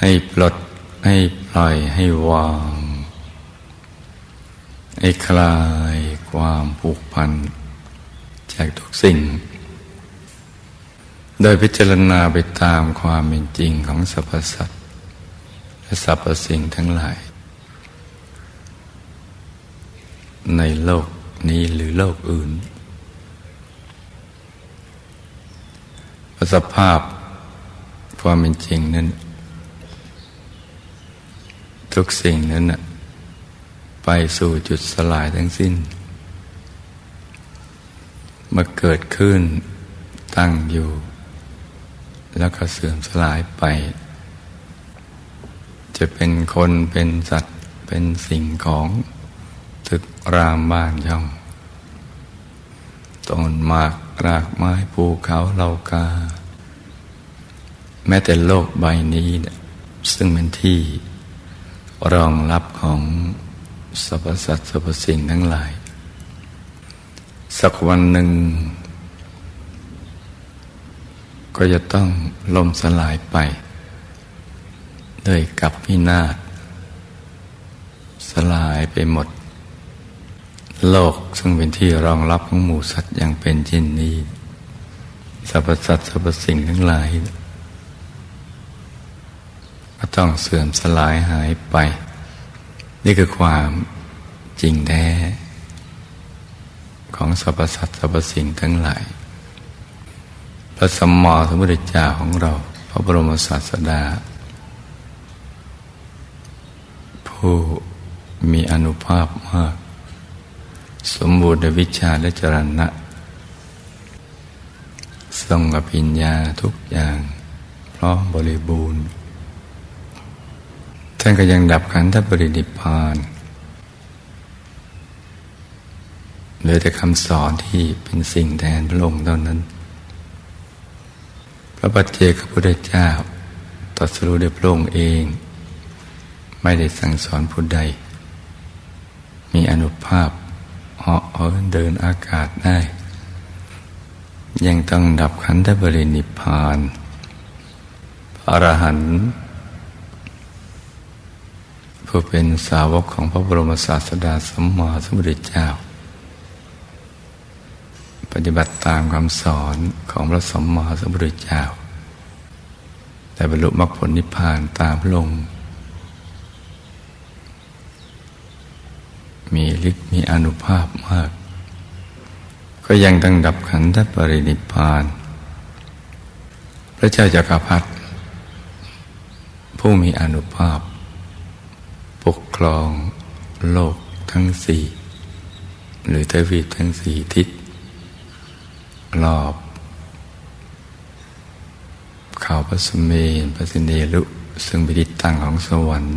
ให้ปลดให้ปล่อยให้วาง ให้คลายความผูกพัน จากทุกสิ่ง โดยพิจารณาไปตามความเป็นจริงของสรรพสัตว์และสรรพสิ่งทั้งหลาย ในโลกนี้หรือโลกอื่นสภาพความเป็นจริงนั้น ทุกสิ่งนั้นไปสู่จุดสลายทั้งสิ้น มาเกิดขึ้นตั้งอยู่ แล้วก็เสื่อมสลายไป จะเป็นคนเป็นสัตว์เป็นสิ่งของตึกรามบ้านช่องต้นหมากรากไม้ภูเขาเหล่ากา แม้แต่โลกใบนี้นี่ซึ่งเป็นที่ รองรับของสรรพสัตว์สรรพสิ่งทั้งหลาย สักวันหนึ่ง ก็จะต้องล่มสลายไป ด้วยกับพินาศสลายไปหมด โลกซึ่งเป็นที่รองรับของหมู่สัตว์อย่างเป็นเช่นนี้สรรพสัตว์สรรพสิ่งทั้งหลาย ก็ต้องเสื่อมสลายหายไป นี่คือความจริงแท้ ของสรรพสัตว์สรรพสิ่งทั้งหลาย พระสัมมาสัมพุทธเจ้าของเรา พระบรมศาสดา ผู้มีอนุภาพมาก สมบูรณ์วิชาและจรณะทรงอภิญญาทุกอย่าง พร้อมบริบูรณ์ ท่านก็ยังดับขันธปรินิพานเหลือแต่คำสอนที่เป็นสิ่งแทนพระองค์เท่านั้น พระปัจเจกพุทธเจ้าตรัสรู้ด้วยพระองค์เอง ไม่ได้สั่งสอนผู้ใด มีอนุภาพเหาะเหินเดินอากาศได้ ยังต้องดับขันธบรินิพาน พระอรหันต์ ผู้เป็นสาวกของพระบรมศาสดาสัมมาสัมพุทธเจ้า ปฏิบัติตามคำสอนของพระสัมมาสัมพุทธเจ้า แต่บรรลุมรรคผลนิพพานตามพระองค์มีฤทธิ์มีอนุภาพมาก ก็ยังตั้งดับขันธปรินิพาน พระเจ้าจักรพรรดิผู้มีอนุภาพ ปกครองโลกทั้งสี่หรือทวีปทั้งสี่ทิศรอบข่าวพระสมเมนพระสิเนลุ ซึ่งเป็นทิศตั้งของสวรรค์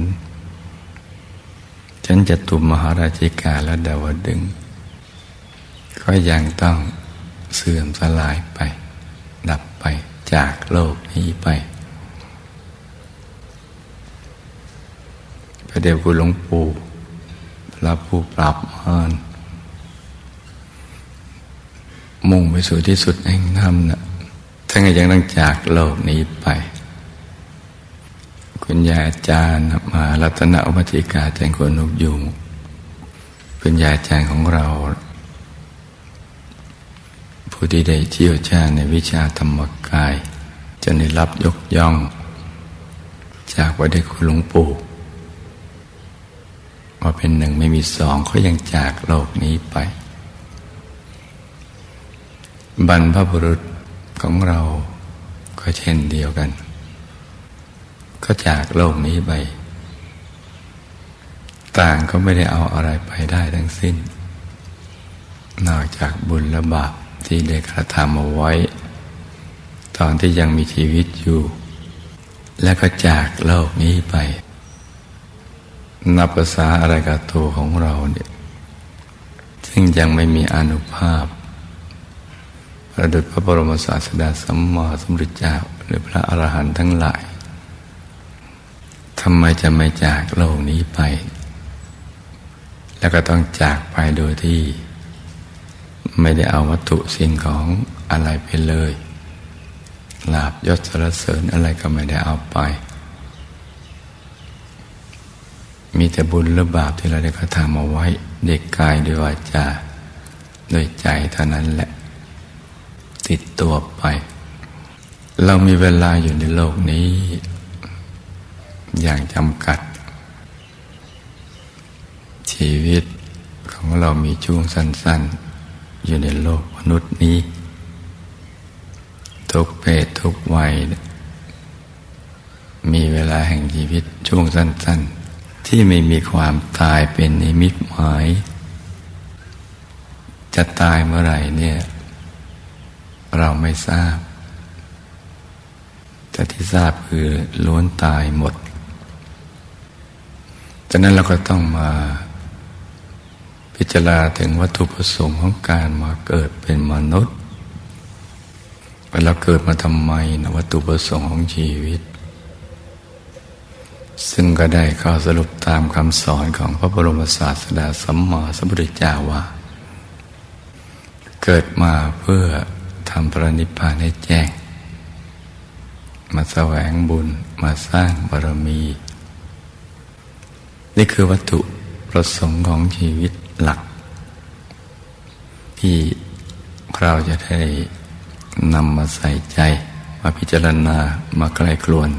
ฉันจะตุมมหาราชิกาและดาวดึง ก็ยังต้องเสื่อมสลายไป ดับไปจากโลกนี้ไป พระเดวคุณหลวงปู่พระผู้ปรับมานมุ่งไปสู่ที่สุดแห่งธรรมนะท่านก็ยังต้องจากโลกนี้ไป คุณยายอาจารย์มารัตนอุปติกาแจงคนนุกยุงคุณยายอาจารย์ของเรา ผู้ที่ได้เชี่ยวชาญในวิชาธรรมกาย จะได้รับยกย่อง จากวัดเด็กคุณหลวงปู่ ว่าเป็นหนึ่งไม่มีสองเขายังจากโลกนี้ไป บรรพบุรุษของเราก็เช่นเดียวกัน ก็จากโลกนี้ไป ต่างก็ไม่ได้เอาอะไรไปได้ทั้งสิ้น นอกจากบุญและบาปที่ได้กระทำเอาไว้ ตอนที่ยังมีชีวิตอยู่ และก็จากโลกนี้ไป นับภาษาอะไรกับตัวของเราเนี่ยซึ่งยังไม่มีอนุภาพประดุจพระบรมศาสดาสัมมาสัมพุทธเจ้าหรือพระอรหันต์ทั้งหลายทำไมจะไม่จากโลกนี้ไป แล้วก็ต้องจากไปโดยที่ ไม่ได้เอาวัตถุสิ่งของอะไรไปเลยลาบยศสรเสริญอะไรก็ไม่ได้เอาไป มีแต่บุญหรือบาปที่เราได้กระทำเอาไว้เด็กกายด้วยวาจาด้วยใจเท่านั้นแหละ ติดตัวไป เรามีเวลาอยู่ในโลกนี้ อย่างจำกัด ชีวิตของเรามีช่วงสั้น ๆ อยู่ในโลกมนุษย์นี้ ทุกเพศทุกวัย มีเวลาแห่งชีวิตช่วงสั้น ๆ ที่ไม่มีความตายเป็นนิมิตหมาย จะตายเมื่อไหร่เนี่ย เราไม่ทราบ แต่ที่ทราบคือล้วนตายหมดฉะนั้นเราก็ต้องมาพิจารณาถึงวัตถุประสงค์ของการมาเกิดเป็นมนุษย์เวลาเกิดมาทำไมนะวัตถุประสงค์ของชีวิต ซึ่งก็ได้ข้อสรุปตามคำสอนของพระบรมศาสดาสัมมาสัมพุทธเจ้าว่า เกิดมาเพื่อทำพระนิพพานให้แจ้ง มาแสวงบุญมาสร้างบารมี นี่คือวัตถุประสงค์ของชีวิตหลัก ที่เราจะได้นำมาใส่ใจ มาพิจารณามาใกล้ครวน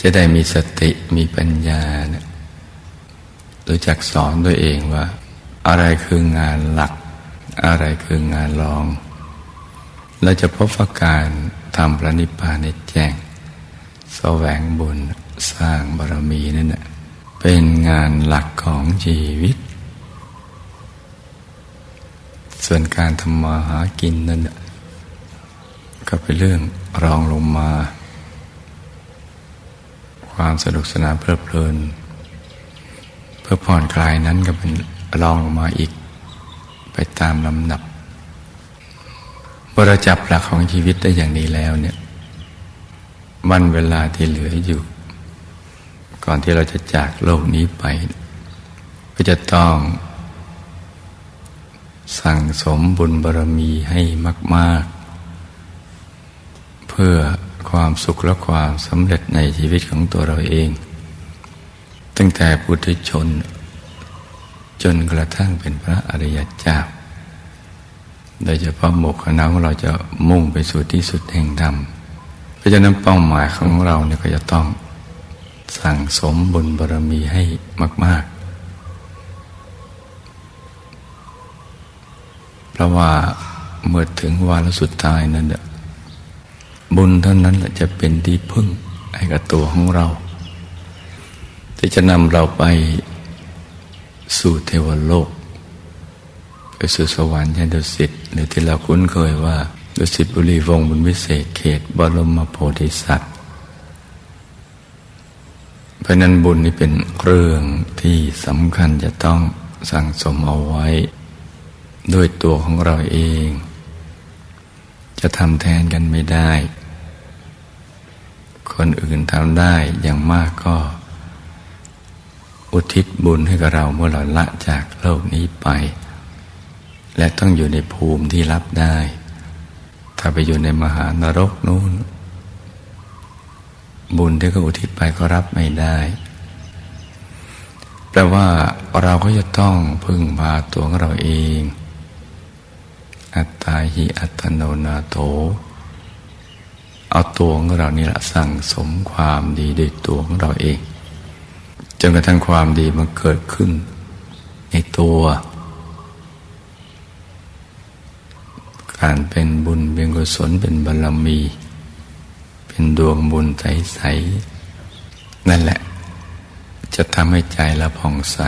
จะได้มีสติมีปัญญาเนี่ยรู้จักสอนตัวเองว่า อะไรคืองานหลัก อะไรคืองานรอง เราจะพบว่าการทำพระนิพพานในแจ้งแสวงบุญสร้างบารมีนั่นแหละเป็นงานหลักของชีวิต ส่วนการทำมาหากินนั่นก็เป็นเรื่องรองลงมา ความสนุกสนานเพลิดเพลิน เพื่อผ่อนคลายนั้นก็เป็นรองลงมาอีก ไปตามลำดับเมื่อเราจับหลักของชีวิตได้อย่างนี้แล้วเนี่ยวันเวลาที่เหลืออยู่ ก่อนที่เราจะจากโลกนี้ไป ก็จะต้อง สั่งสมบุญบารมีให้มาก ๆ เพื่อ ความสุขและความสำเร็จในชีวิตของตัวเราเอง ตั้งแต่ปุถุชน จนกระทั่งเป็นพระอริยเจ้า โดยเฉพาะหมกคณะของเราจะมุ่งไปสู่ที่สุดแห่งธรรมเพราะฉะนั้นเป้าหมายของเราเนี่ยก็จะต้องสั่งสมบุญบารมีให้มาก ๆ เพราะว่าเมื่อถึงวาระสุดท้ายนั้น บุญเท่านั้นจะเป็นที่พึ่งให้กับตัวของเรา ที่จะนำเราไปสู่เทวโลก ไปสู่สวรรค์ชั้นดุสิตหรือที่เราคุ้นเคยว่าดุสิตบุรีวงบุญวิเศษเขตบรมโพธิสัตว์เพราะนั้นบุญนี้เป็นเรื่องที่สำคัญจะต้องสั่งสมเอาไว้ ด้วยตัวของเราเอง จะทำแทนกันไม่ได้ คนอื่นทำได้อย่างมากก็ อุทิศบุญให้กับเราเมื่อเราละจากโลกนี้ไป และต้องอยู่ในภูมิที่รับได้ ถ้าไปอยู่ในมหานรกนู้น บุญที่เขาอุทิศไปก็รับไม่ได้แปลว่าเราก็จะต้องพึ่งพาตัวของเราเอง อัตตาหิอัตโนนาโถ เอาตัวของเรานี่แหละสั่งสมความดีด้วยตัวของเราเอง จนกระทั่งความดีมันเกิดขึ้น ในตัว การเป็นบุญเป็นกุศลเป็นบารมี เป็นดวงบุญใสๆนั่นแหละ จะทำให้ใจเราผ่องใส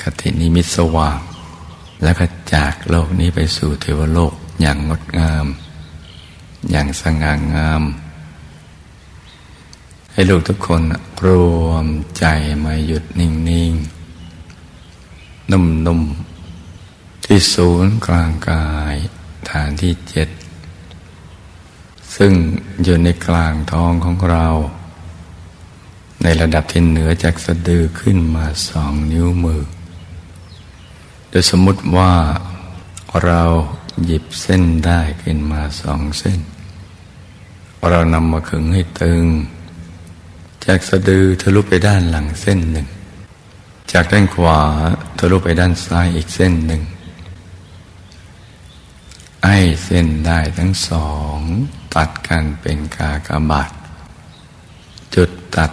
คตินิมิตสว่าง แล้วก็จากโลกนี้ไปสู่เทวโลกอย่างงดงาม อย่างสง่างาม ให้ลูกทุกคนรวมใจมาหยุดนิ่ง ๆ นุ่ม ๆ ที่ศูนย์กลางกายฐานที่เจ็ด ซึ่งอยู่ในกลางท้องของเรา ในระดับที่เหนือจากสะดือขึ้นมาสองนิ้วมือ โดยสมมติว่าเรา หยิบเส้นได้ขึ้นมาสองเส้น เรานำมาขึงให้ตึง จากสะดือทะลุไปด้านหลังเส้นหนึ่ง จากด้านขวาทะลุไปด้านซ้ายอีกเส้นหนึ่ง ไอ้เส้นได้ทั้งสอง ตัดกันเป็นกากบาทจุดตัด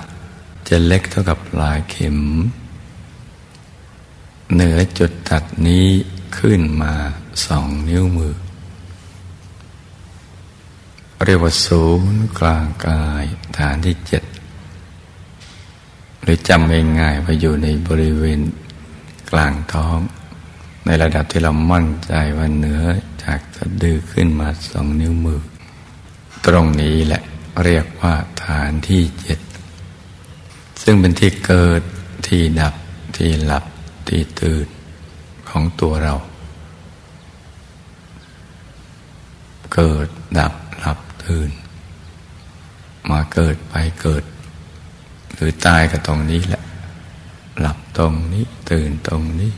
จะเล็กเท่ากับปลายเข็ม เหนือจุดตัดนี้ ขึ้นมาสองนิ้วมือ เรียกว่าศูนย์กลางกายฐานที่เจ็ดหรือจำง่ายๆว่าอยู่ในบริเวณกลางท้อง ในระดับที่เรามั่นใจว่าเหนือจากสะดือขึ้นมาสองนิ้วมือ ตรงนี้แหละเรียกว่าฐานที่เจ็ดซึ่งเป็นที่เกิดที่ดับที่หลับที่ตื่น ของตัวเรา เกิดดับหลับตื่น มาเกิดไปเกิด หรือตายกับตรงนี้แหละ หลับตรงนี้ตื่นตรงนี้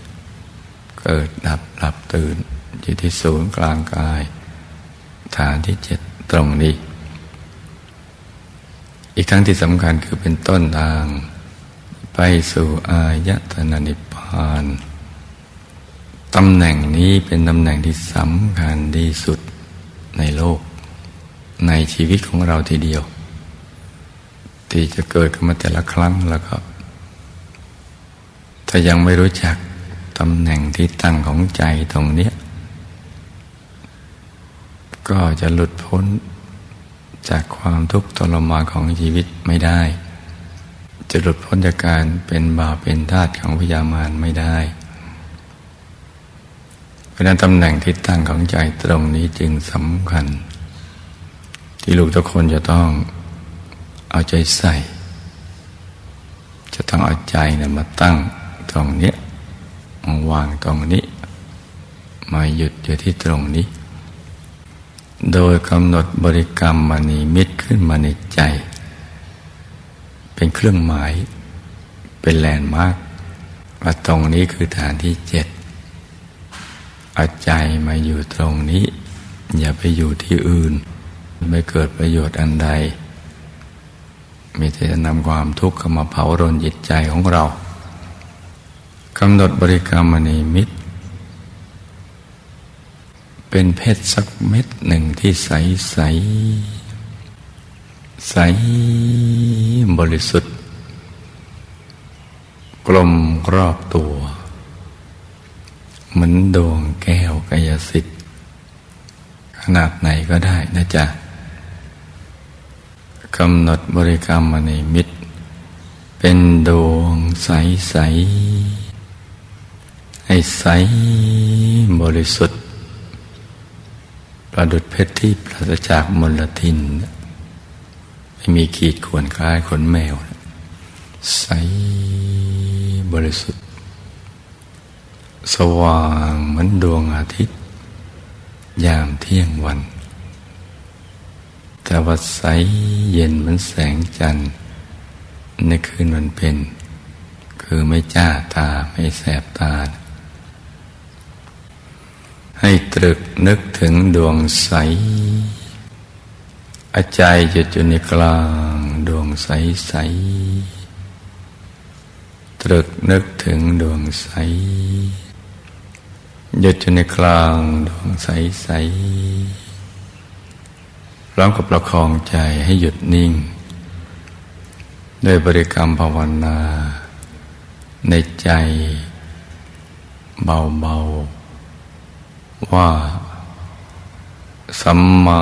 เกิดดับหลับตื่นอยู่ที่ศูนย์กลางกาย ฐานที่เจ็ดตรงนี้ อีกทั้งที่สำคัญคือเป็นต้นทาง ไปสู่อายตนะนิพพาน ตำแหน่งนี้เป็นตำแหน่งที่สำคัญที่สุดในโลก ในชีวิตของเราทีเดียว ที่จะเกิดขึ้นมาแต่ละครั้งแล้วก็ ถ้ายังไม่รู้จักตำแหน่งที่ตั้งของใจตรงเนี้ย ก็จะหลุดพ้นจากความทุกข์ทรมานของชีวิตไม่ได้ จะหลุดพ้นจากการเป็นบาปเป็นทาสของพยามารไม่ได้ ราะนั้นตำแหน่งที่ตั้งของใจตรงนี้จึงสำคัญ ที่ลูกทุกคนจะต้องเอาใจใส่ จะต้องเอาใจนะมาตั้งตรงนี้มาวางตรงนี้ มาหยุดอยู่ที่ตรงนี้ โดยกำหนดบริกรรมมณีมิตรขึ้นมาในใจ เป็นเครื่องหมาย เป็นแลนด์มาร์กว่าตรงนี้คือฐานที่เจ็ด เอาใจมาอยู่ตรงนี้ อย่าไปอยู่ที่อื่น ไม่เกิดประโยชน์อันใด มีแต่จะนำความทุกข์เข้ามาเผารนจิตใจของเรากำหนดบริกรรมมณีมิต เป็นเพชรสักเม็ดหนึ่งที่ใสใสใสบริสุทธิ์ กลมรอบตัว เหมือนดวงแก้วกายสิทธิ์ ขนาดไหนก็ได้นะจ๊ะกำหนดบริกรรมมาในมิตร เป็นดวงใสใสให้ใสบริสุทธิ์ ประดุดเพชรที่ปราศจากมลทิน ไม่มีขีดข่วนคล้ายขนแมว ใสบริสุทธิ์ สว่างเหมือนดวงอาทิตย์ ยามเที่ยงวัน แต่ว่าใสเย็นเหมือนแสงจันทร์ ในคืนวันเป็น คือไม่จ้าตาไม่แสบตา ให้ตรึกนึกถึงดวงใสอาใจจะอยู่ในกลางดวงใสใสตรึกนึกถึงดวงใส หยุดอยู่ในกลางดวงใสใสพร้อมกับประคองใจให้หยุดนิ่ง ด้วยบริกรรมภาวนา ในใจเบาๆ ว่า สัมมา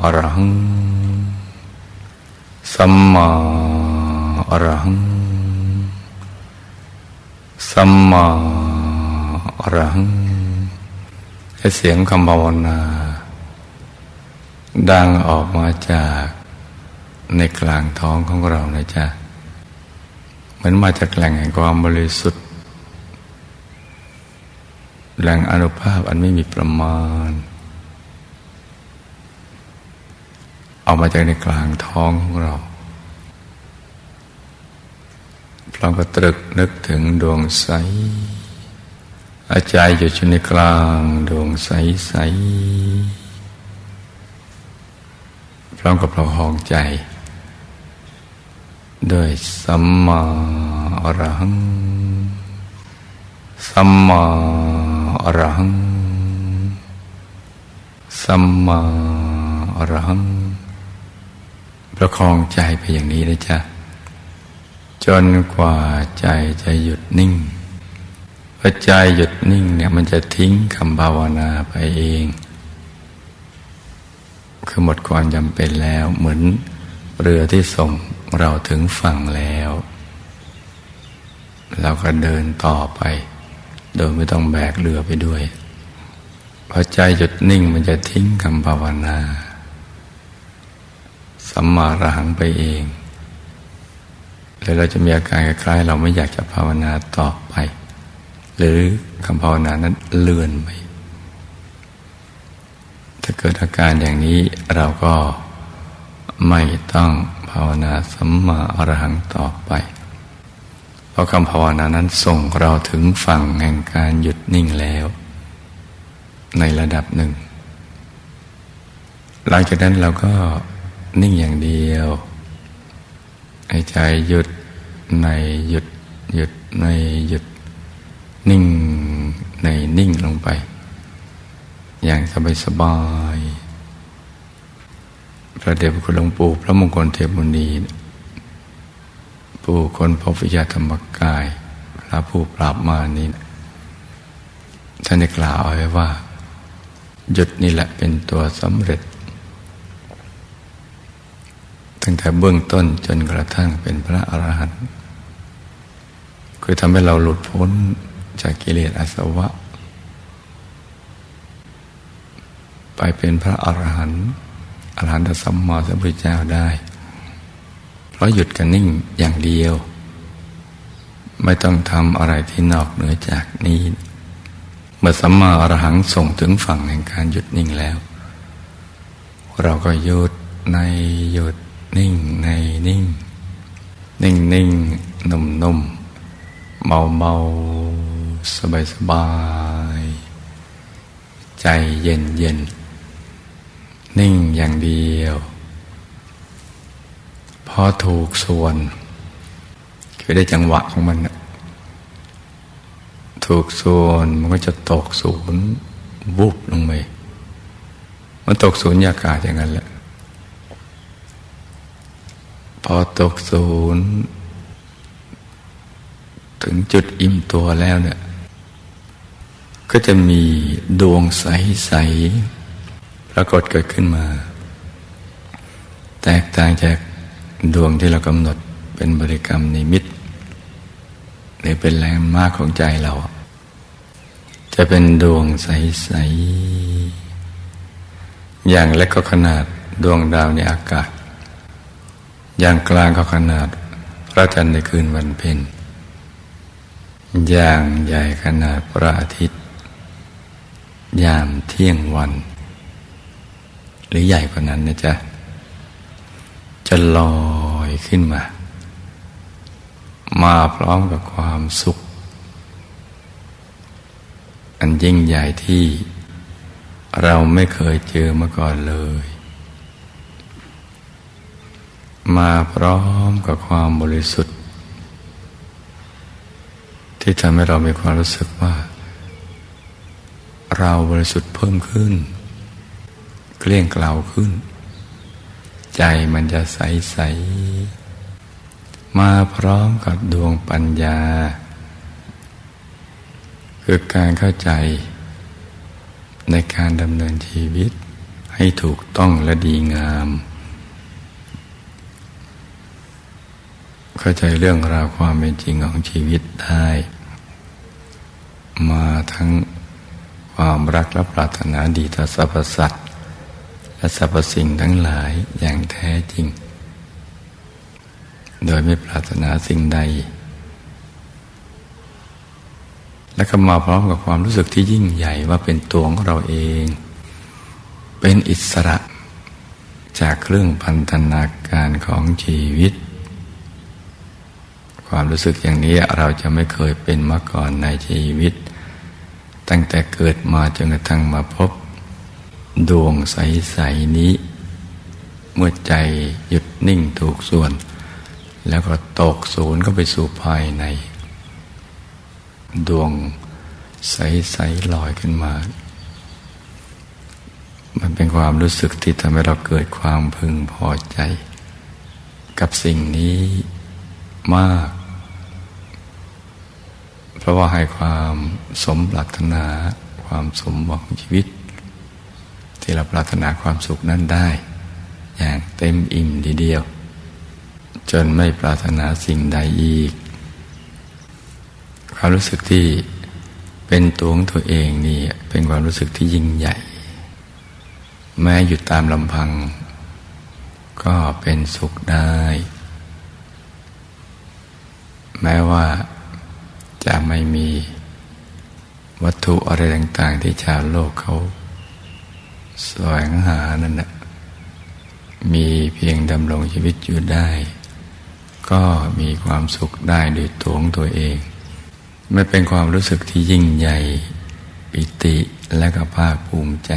อรหัง สัมมาอรหัง สัมมา อรหังให้เสียงคำภาวนา ดังออกมาจากในกลางท้องของเรานะจ๊ะเหมือนมาจากแหล่งแห่งความบริสุทธิ์ แหล่งอนุภาพอันไม่มีประมาณ เอามาจากในกลางท้องของเราพร้อมกับตรึกนึกถึงดวงใส อาจารย์อยู่ในกลางดวงใสใสพร้อมกับประคองใจ ด้วยสัมมาอรหัง สัมมาอรหัง สัมมาอรหัง ประคองใจไปอย่างนี้นะจ๊ะ จนกว่าใจจะหยุดนิ่ง พอใจหยุดนิ่งเนี่ยมันจะทิ้งคำภาวนาไปเอง คือหมดความจำเป็นแล้ว เหมือนเรือที่ส่งเราถึงฝั่งแล้ว เราก็เดินต่อไป โดยไม่ต้องแบกเรือไปด้วยพอใจหยุดนิ่งมันจะทิ้งคำภาวนาสัมมาระหังไปเอง แล้วเราจะมีอาการคล้ายๆเราไม่อยากจะภาวนาต่อไป หรือคำภาวนานั้นเลื่อนไป ถ้าเกิดอาการอย่างนี้เราก็ไม่ต้องภาวนาสัมมาอรหังต่อไป เพราะคำภาวนานั้นส่งเราถึงฝั่งแห่งการหยุดนิ่งแล้ว ในระดับหนึ่ง หลังจากนั้นเราก็นิ่งอย่างเดียวหายใจหยุดในหยุดหยุดในหยุด นิ่งในนิ่งลงไป อย่างสบายสบายพระเดชพระคุณหลวงปู่พระมงคลเทพมุนีผู้คนพบวิญญาธรรมกายพระผู้ปราบมานี้ท่านได้กล่าวเอาไว้ว่า หยุดนี่แหละเป็นตัวสำเร็จ ตั้งแต่เบื้องต้นจนกระทั่งเป็นพระอรหันต์คือทำให้เราหลุดพ้น จากกิเลสอาสวะ ไปเป็นพระอรหันต์อรหันตสัมมาสัมพุทธเจ้าได้ เพราะหยุดกันนิ่งอย่างเดียว ไม่ต้องทำอะไรที่นอกเหนือจากนี้เมื่อสัมมาอรหังส่งถึงฝั่งแห่งการหยุดนิ่งแล้ว เราก็หยุดในหยุดนิ่งในนิ่ง นิ่งนิ่งนุ่มนุ่มเมาเมา สบายสบาย ใจเย็นเย็น นิ่งอย่างเดียว พอถูกส่วน คือได้จังหวะของมันถูกส่วนมันก็จะตกศูนย์วุบลงไปมันตกศูนย์ยากาศอย่างนั้นแหละ พอตกศูนย์ถึงจุดอิ่มตัวแล้วเนี่ย ก็จะมีดวงใสๆปรากฏเกิดขึ้นมา แตกต่างจากดวงที่เรากำหนดเป็นบริกรรมนิมิตหรือเป็นแรงมากของใจเรา จะเป็นดวงใสๆอย่างเล็กก็ขนาดดวงดาวในอากาศ อย่างกลางก็ขนาดพระจันทร์ในคืนวันเพ็ญอย่างใหญ่ขนาดพระอาทิตย์ ยามเที่ยงวัน หรือใหญ่กว่านั้นนะจ๊ะ จะลอยขึ้นมา มาพร้อมกับความสุข อันยิ่งใหญ่ที่เราไม่เคยเจอมาก่อนเลย มาพร้อมกับความบริสุทธิ์ ที่ทำให้เรามีความรู้สึกว่า เราบริสุทธิ์เพิ่มขึ้น เกลี้ยงเกลาขึ้น ใจมันจะใสใสมาพร้อมกับดวงปัญญา คือการเข้าใจ ในการดำเนินชีวิต ให้ถูกต้องและดีงาม เข้าใจเรื่องราวความเป็นจริงของชีวิตได้ มาทั้ง ความรักและปรารถนาดีต่อสรรพสัตว์และสรรพสิ่งทั้งหลายอย่างแท้จริง โดยไม่ปรารถนาสิ่งใด และก็มาพร้อมกับความรู้สึกที่ยิ่งใหญ่ว่าเป็นตัวของเราเอง เป็นอิสระจากเครื่องพันธนาการของชีวิต ความรู้สึกอย่างนี้เราจะไม่เคยเป็นมาก่อนในชีวิต ตั้งแต่เกิดมาจนกระทั่งมาพบ ดวงใส ๆ นี้ เมื่อใจหยุดนิ่งถูกส่วน แล้วก็ตกศูนย์ก็ไปสู่ภายใน ดวงใส ๆ ลอยขึ้นมา มันเป็นความรู้สึกที่ทำให้เราเกิดความพึงพอใจ กับสิ่งนี้มาก เพราะว่าให้ความสมปรารถนา ความสมหวังชีวิต ที่เราปรารถนาความสุขนั้นได้ อย่างเต็มอิ่มทีเดียว จนไม่ปรารถนาสิ่งใดอีก ความรู้สึกที่เป็นตัวของตัวเองนี่ เป็นความรู้สึกที่ยิ่งใหญ่ แม้อยู่ตามลำพัง ก็เป็นสุขได้ แม้ว่า จะไม่มีวัตถุอะไรต่างๆ ที่ชาวโลกเขาแสวงหานั่นนะมีเพียงดำรงชีวิตอยู่ได้ ก็มีความสุขได้โดยตัวของตัวเอง ไมันเป็นความรู้สึกที่ยิ่งใหญ่ปิติและก็ภาคภูมิใจ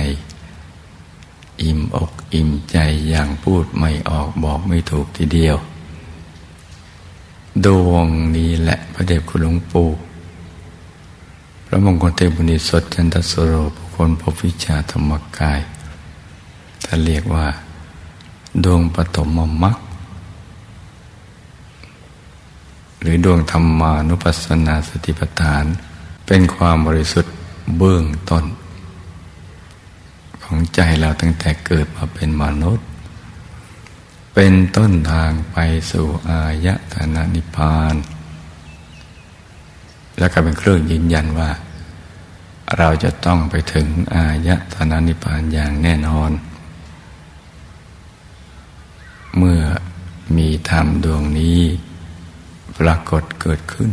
อิ่มอกอิ่มใจอย่างพูดไม่ออกบอกไม่ถูกทีเดียว ดวงนี้แหละพระเดชคุณหลวงปู่พระมงคลเทพุณิสดจันทสโรบุคคลพบวิชาธรรมกายท่านเรียกว่า ดวงปฐมมรรคหรือดวงธรรมานุปัสสนาสติปัฏฐาน เป็นความบริสุทธิ์เบื้องต้น ของใจเราตั้งแต่เกิดมาเป็นมนุษย์ เป็นต้นทางไปสู่อายตนะนิพพาน และก็เป็นเครื่องยืนยันว่า เราจะต้องไปถึงอายตนะนิพพานอย่างแน่นอน เมื่อมีธรรมดวงนี้ปรากฏเกิดขึ้น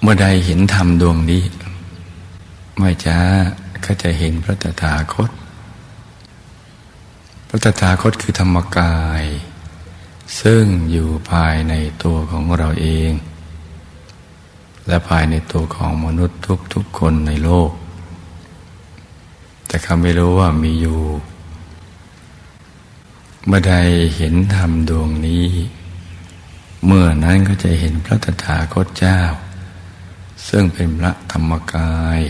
เมื่อใดเห็นธรรมดวงนี้ ไม่ช้าก็จะเห็นพระตถาคต พระตถาคตคือธรรมกาย ซึ่งอยู่ภายในตัวของเราเอง และภายในตัวของมนุษย์ทุกๆคนในโลก แต่เขาไม่รู้ว่ามีอยู่เมื่อใดเห็นธรรมดวงนี้ เมื่อนั้นก็จะเห็นพระตถาคตเจ้า ซึ่งเป็นพระธรรมกาย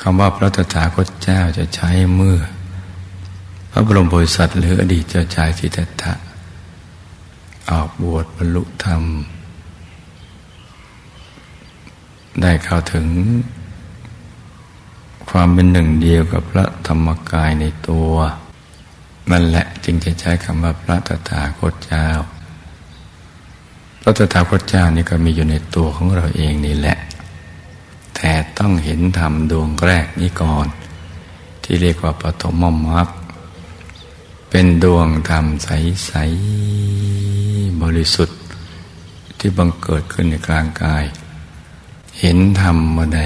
คำว่าพระตถาคตเจ้าจะใช้เมื่อ พระบรมโพธิสัตว์หรืออดีตเจ้าชายสิทธัตถะออกบวชบรรลุธรรม ได้เข้าถึง ความเป็นหนึ่งเดียวกับพระธรรมกายในตัว นั่นแหละจึงจะใช้คำว่าพระตถาคตเจ้า พระตถาคตเจ้านี่ก็มีอยู่ในตัวของเราเองนี่แหละ แต่ต้องเห็นธรรมดวงแรกนี้ก่อน ที่เรียกว่าปฐมมรรคเป็นดวงธรรมใส ๆ บริสุทธิ์ที่บังเกิดขึ้นในกลางกาย เห็นธรรมเมื่อใด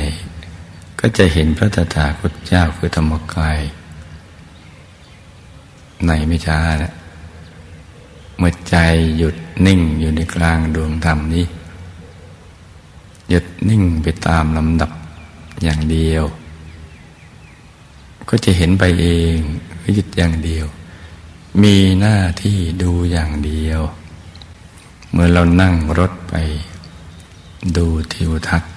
ก็จะเห็นพระตถาคตเจ้าคือธรรมกาย ในไม่ช้านะเมื่อใจหยุดนิ่งอยู่ในกลางดวงธรรมนี้ หยุดนิ่งไปตามลำดับอย่างเดียว ก็จะเห็นไปเองหยุดอย่างเดียว มีหน้าที่ดูอย่างเดียว เมื่อเรานั่งรถไป ดูทิวทัศน์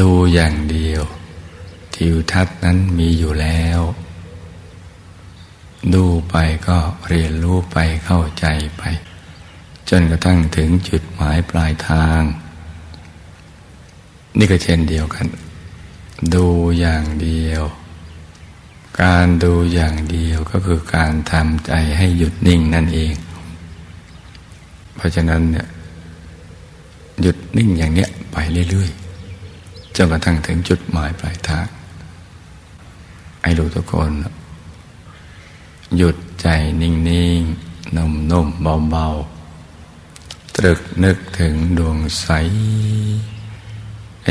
ดูอย่างเดียว ทิวทัศน์นั้นมีอยู่แล้ว ดูไปก็เรียนรู้ไปเข้าใจไป จนกระทั่งถึงจุดหมายปลายทาง นี่ก็เช่นเดียวกัน ดูอย่างเดียว การดูอย่างเดียวก็คือการทำใจให้หยุดนิ่งนั่นเอง เพราะฉะนั้นเนี่ยหยุดนิ่งอย่างเนี้ยไปเรื่อยๆจนกระทั่งถึงจุดหมายปลายทางไอ้รู้ทุกคน หยุดใจนิ่งๆนุ่มๆเบาๆตรึกนึกถึงดวงใส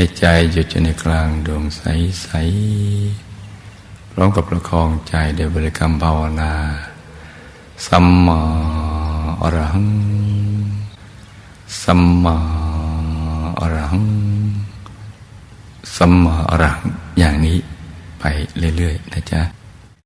ให้ใจหยุดอยู่ในกลางดวงใสๆพร้อมกับประคองใจเดบริกรรมภาวนา สัมมาอรหัง สัมมาอรหัง สัมมาอรหังอย่างนี้ไปเรื่อยๆนะจ๊ะ